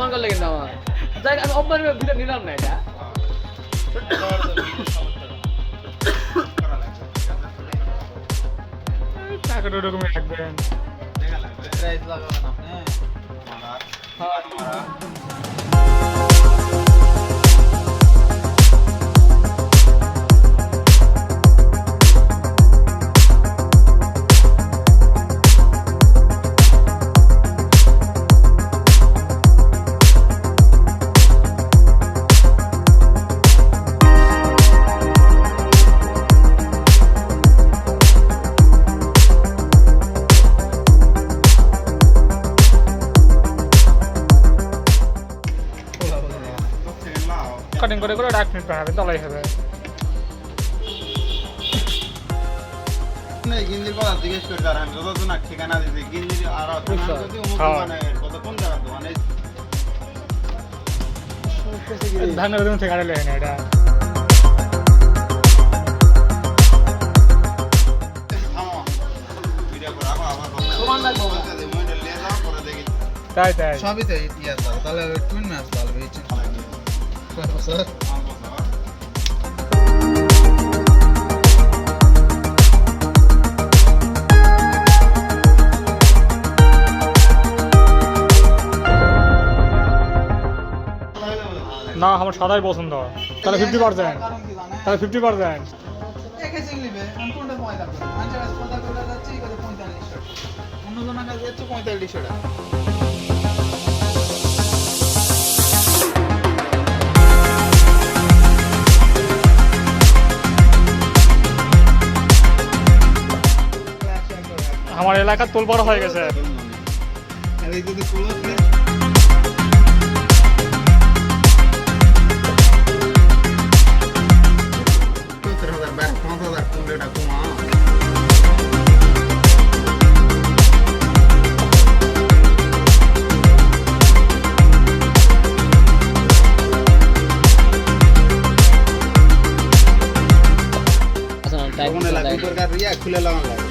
অপমান করলে কিন্তু আমার। যাই আমি অপমানের ভিতরে নিলাম না এটা। টাকাটা ওরকমই রাখবেন। প্রাইস লাগাবেন আপনি কাটিং করে করে এক মিনিট বানাবেন তাহলেই হবে। আপনি গিঞ্জির কথা জিজ্ঞেস করতে আর আমি যতক্ষণ না ঠিকানা দিছি গিঞ্জির আর যদি অমুক হ্যাঁ। কত কোন জায়গা দোকানে ধানের দিন থেকে আড়ালে না এটা। থামো। ভিডিও করে আবার আবার কথা সমান রাখব। বলতে দে, মই এটা নিয়ে যাও, পরে দেখি। তাই তাই। সবই তো ইয়ে স্যার তাহলে টুইন ম্যাচ ভালো না আমার সাদাই পছন্দ। তাহলে ফিফটি পার্সেন্ট তাহলে ফিফটি পার্সেন্ট পঁয়তাল্লিশশো অন্যজনের কাছে টাকা। আমার এলাকার তোলপাড়া হয়ে গেছে। আর এই যদি টাইপ ওখানে লাগবে, দরকার ইয়া খুলে লাগানো লাগে।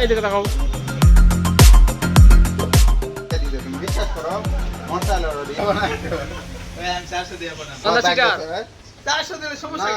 এইদিকে দেখাও বিশ্বাস করো মশাল চারশো দিয়ে পাঠান চান্দা চিটার। চারশো দিলে সমস্যা